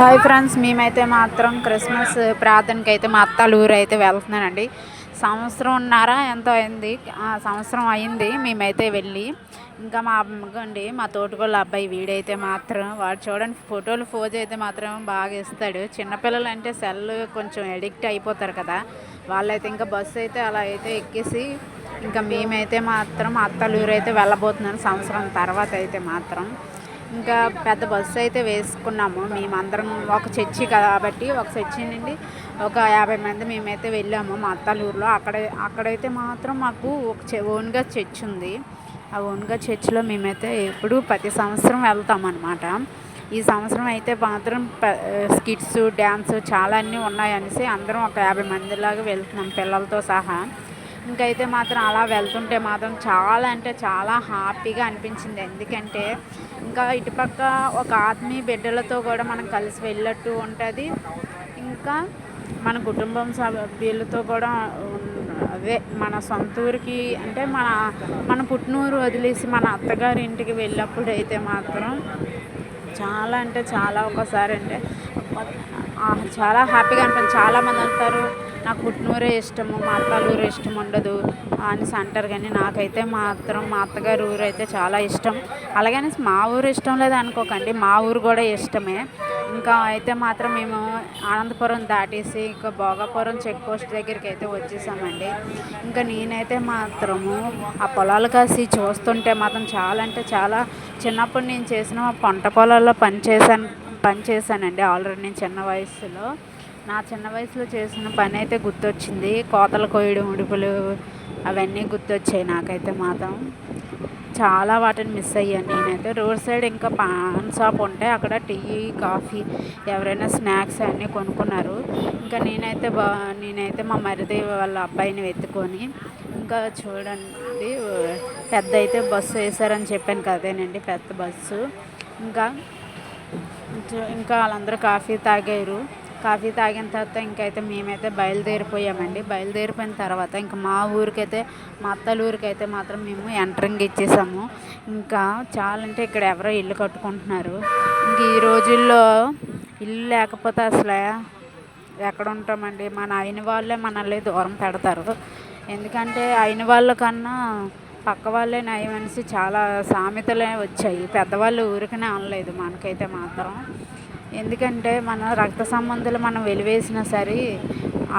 Hi friends మేమైతే మాత్రం Christmas ప్రార్థనకి అయితే మా అత్తలు ఊరు అయితే వెళ్తున్నానండి. సంవత్సరం ఉన్నారా ఎంతో అయింది. ఆ సంవత్సరం అయింది. మేమైతే వెళ్ళి ఇంకా మా అమ్మగండి మా తోటకోళ్ళ అబ్బాయి వీడైతే మాత్రం వాడు చూడండి ఫోటోలు ఫోజ్ అయితే మాత్రం బాగా ఇస్తాడు. చిన్నపిల్లలు అంటే సెల్ కొంచెం ఎడిక్ట్ అయిపోతారు కదా. వాళ్ళైతే ఇంకా బస్సు అయితే అలా అయితే ఎక్కేసి ఇంకా మేమైతే మాత్రం అత్తలు ఊరు అయితే వెళ్ళబోతున్నాను సంవత్సరం తర్వాత అయితే మాత్రం. ఇంకా పెద్ద బస్సు అయితే వేసుకున్నాము. మేమందరం ఒక చర్చి కాబట్టి ఒక చర్చి నుండి ఒక యాభై మంది మేమైతే వెళ్ళాము మా అత్తాలూరులో. అక్కడ అక్కడైతే మాత్రం మాకు ఒక ఓన్గా చర్చ్ ఉంది. ఆ ఓన్గా చర్చిలో మేమైతే ఎప్పుడు ప్రతి సంవత్సరం వెళ్తాం అనమాట ఈ సంవత్సరం అయితే మాత్రం స్కిట్స్ డ్యాన్స్ చాలా అన్నీ ఉన్నాయనేసి అందరం ఒక యాభై మందిలాగా వెళ్తున్నాం పిల్లలతో సహా. ఇంకైతే మాత్రం అలా వెళ్తుంటే మాత్రం చాలా అంటే చాలా హ్యాపీగా అనిపించింది. ఎందుకంటే ఇంకా ఇటుపక్క ఒక ఆత్మీయ బిడ్డలతో కూడా మనం కలిసి వెళ్ళట్టు ఉంటుంది. ఇంకా మన కుటుంబం సభ్యులతో కూడా అదే మన సొంత ఊరికి అంటే మన మన పుట్టినూరు వదిలేసి మన అత్తగారి ఇంటికి వెళ్ళినప్పుడు అయితే మాత్రం చాలా అంటే చాలా ఒకసారి అంటే చాలా హ్యాపీగా అనిపించింది. చాలామంది అంటారు నాకు పుట్టినూరే ఇష్టము మా అత్తాల ఊరు ఇష్టం ఉండదు అనేసి అంటారు. కానీ నాకైతే మాత్రం మా అత్తగారి ఊరు అయితే చాలా ఇష్టం. అలాగని మా ఊరు ఇష్టం లేదు అనుకోకండి మా ఊరు కూడా ఇష్టమే. ఇంకా అయితే మాత్రం మేము ఆనందపురం దాటేసి ఇంకా భోగాపురం చెక్ పోస్ట్ దగ్గరికి అయితే వచ్చేసామండి. ఇంకా నేనైతే మాత్రము ఆ పొలాలు కాసి చూస్తుంటే మాత్రం చాలా అంటే చాలా చిన్నప్పుడు నేను చేసిన పంట పొలాల్లో పని చేశాను పని చేశానండి ఆల్రెడీ నేను చిన్న వయసులో. నా చిన్న వయసులో చేసిన పని అయితే గుర్తొచ్చింది. కోతలు కోయడం ఉడుపులు అవన్నీ గుర్తొచ్చాయి నాకైతే మాత్రం. చాలా వాటిని మిస్ అయ్యాను నేనైతే. రోడ్ సైడ్ ఇంకా పాన్ షాప్ ఉంటే అక్కడ టీ కాఫీ ఎవరైనా స్నాక్స్ అన్నీ కొనుక్కున్నారు. ఇంకా నేనైతే బా నేనైతే మా మరిది వాళ్ళ అబ్బాయిని వెతుకొని ఇంకా చూడండి పెద్ద అయితే బస్సు వేశారని చెప్పాను కదేనండి పెద్ద బస్సు. ఇంకా ఇంకా వాళ్ళందరూ కాఫీ తాగారు. కాఫీ తాగిన తర్వాత ఇంకైతే మేమైతే బయలుదేరిపోయామండి. బయలుదేరిపోయిన తర్వాత ఇంకా మా ఊరికైతే మా అత్తల ఊరికైతే మాత్రం మేము ఎంటరింగ్ ఇచ్చేసాము. ఇంకా చాలా అంటే ఇక్కడ ఎవరో ఇల్లు కట్టుకుంటున్నారు. ఇంక ఈ రోజుల్లో ఇల్లు లేకపోతే అసలు ఎక్కడ ఉంటామండి? మన అయిన వాళ్ళే మనల్ని దూరం పెడతారు. ఎందుకంటే అయిన వాళ్ళ కన్నా పక్క వాళ్ళే నయమనిసి చాలా సామెతలే వచ్చాయి. పెద్దవాళ్ళు ఊరికనే అనలేదు మనకైతే మాత్రం. ఎందుకంటే మన రక్త సంబంధాలు మనం వెలివేసినా సరే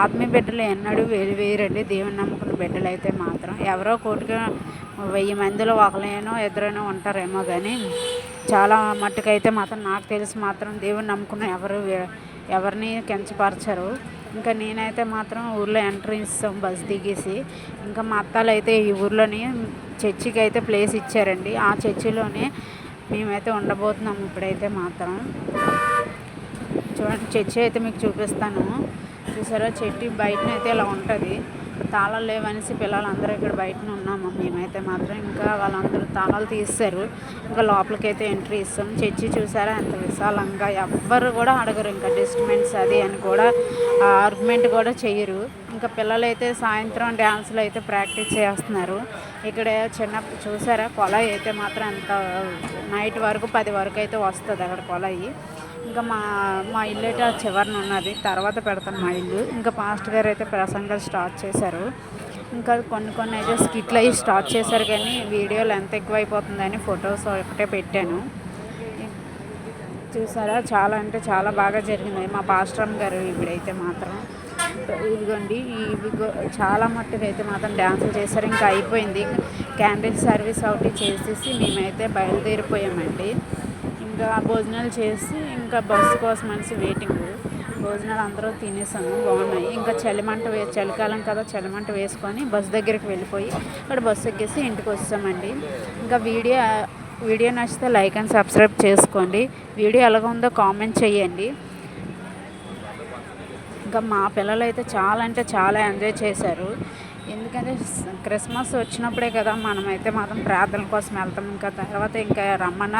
ఆత్మీయ బిడ్డలు ఎన్నడూ వెలివేయరండి. దేవుని నమ్ముకున్న బిడ్డలు అయితే మాత్రం. ఎవరో కోటికి వెయ్యి మందిలో ఒకలేనో ఇద్దరైనా ఉంటారేమో కానీ చాలా మట్టుకైతే మాత్రం నాకు తెలిసి మాత్రం దేవుని నమ్ముకున్న ఎవరు ఎవరిని కించపరచరు. ఇంకా నేనైతే మాత్రం ఊర్లో ఎంట్రీ ఇస్తాం బస్ దిగేసి. ఇంకా మా అత్తాలు అయితే ఈ ఊర్లోని చర్చికి అయితే ప్లేస్ ఇచ్చారండి. ఆ చర్చిలోనే మేమైతే ఉండబోతున్నాం ఇప్పుడైతే మాత్రం. చూడండి చర్చి అయితే మీకు చూపిస్తాను. చూసారా? చెట్టు బయటనైతే ఇలా ఉంటుంది. తాళాలు లేవనేసి పిల్లలందరూ ఇక్కడ బయటనే ఉన్నాము. మేమైతే మాత్రం ఇంకా వాళ్ళందరూ తాళాలు తీస్తారు ఇంకా లోపలికి అయితే ఎంట్రీ ఇస్తాం. చర్చి చూసారా? ఎంత విశాలంగా. ఎవ్వరు కూడా అడగరు. ఇంకా డిస్ట్మెంట్స్ అది అని కూడా ఆర్గ్యుమెంట్ కూడా చేయరు. ఇంకా పిల్లలైతే సాయంత్రం డ్యాన్సులు అయితే ప్రాక్టీస్ చేస్తున్నారు. ఇక్కడ చిన్న చూసారా? కొలాయి అయితే మాత్రం ఎంత నైట్ వరకు పది వరకు అయితే వస్తుంది అక్కడ కొలాయి ఇంకా మా మా ఇల్లు అయితే ఆ చివరన ఉన్నది. తర్వాత పెడతాను మా ఇల్లు. ఇంకా పాస్ట్ గారు అయితే ప్రసంగాలు స్టార్ట్ చేశారు. ఇంకా కొన్ని కొన్ని అయితే స్కిట్లు అవి స్టార్ట్ చేశారు కానీ వీడియోలు ఎంత ఎక్కువ అయిపోతుందని ఫొటోస్ ఒకటే పెట్టాను. చూసారా? చాలా అంటే చాలా బాగా జరిగింది. మా పాస్ట్రమ్ గారు ఇవిడైతే మాత్రం. ఇదిగోండి ఇవి చాలా మట్టుకు అయితే మాత్రం డ్యాన్సులు చేశారు. ఇంకా అయిపోయింది. క్యాండిల్ సర్వీస్ ఒకటి చేసేసి మేమైతే బయలుదేరిపోయామండి. ఇంకా భోజనాలు చేసి ఇంకా బస్సు కోసం అనేసి వెయిటింగ్ భోజనాలు అందరూ తినేసాము బాగున్నాయి. ఇంకా చలిమంట వే చలికాలం కదా చలిమంట వేసుకొని బస్ దగ్గరికి వెళ్ళిపోయి అక్కడ బస్సు ఎక్కేసి ఇంటికి వచ్చామండి. ఇంకా వీడియో వీడియో నచ్చితే లైక్ అండ్ సబ్స్క్రైబ్ చేసుకోండి. వీడియో ఎలాగ ఉందో కామెంట్ చేయండి. ఇంకా మా పిల్లలు అయితే చాలా అంటే చాలా ఎంజాయ్ చేశారు. ఎందుకంటే క్రిస్మస్ వచ్చినప్పుడే కదా మనమైతే మాత్రం ప్రార్థన కోసం వెళ్తాం. ఇంకా తర్వాత ఇంకా రమ్మన్నారు.